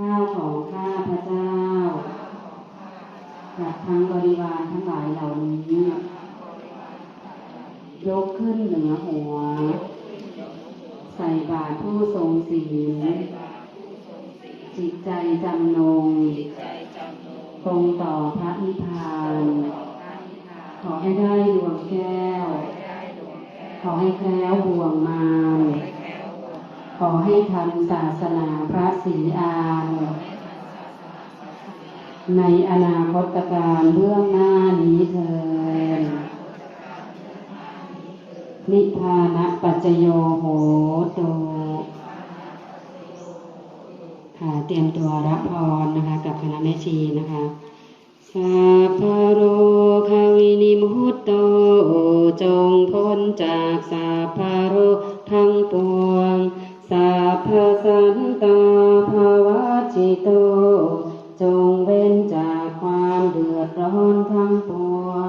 ข้าวของข้าพระเจ้ากับทั้งบริวารทั้งหลายเหล่านี้ ยกขึ้นเหนือหัว ใส่บาตรผู้ทรงศีลจิตใจจำนงตรงต่อพระนิพพาน ขอให้ได้ดวงแก้ว ขอให้แคล้วบ่วงมาร ขอให้ทำศาสนาพระศรีอานในอนาคตการเบื้องหน้านี้เถิดนิพานะปัจโยโหโตค่ะเตรียมตัวรับพรนะคะ กับคณะแม่ชีนะคะสัพพโรคาวินิมุตโต จงพ้นจากสัพพโรทั้งปวง จิตโต จงเว้นจากความเดือดร้อนทั้งปวง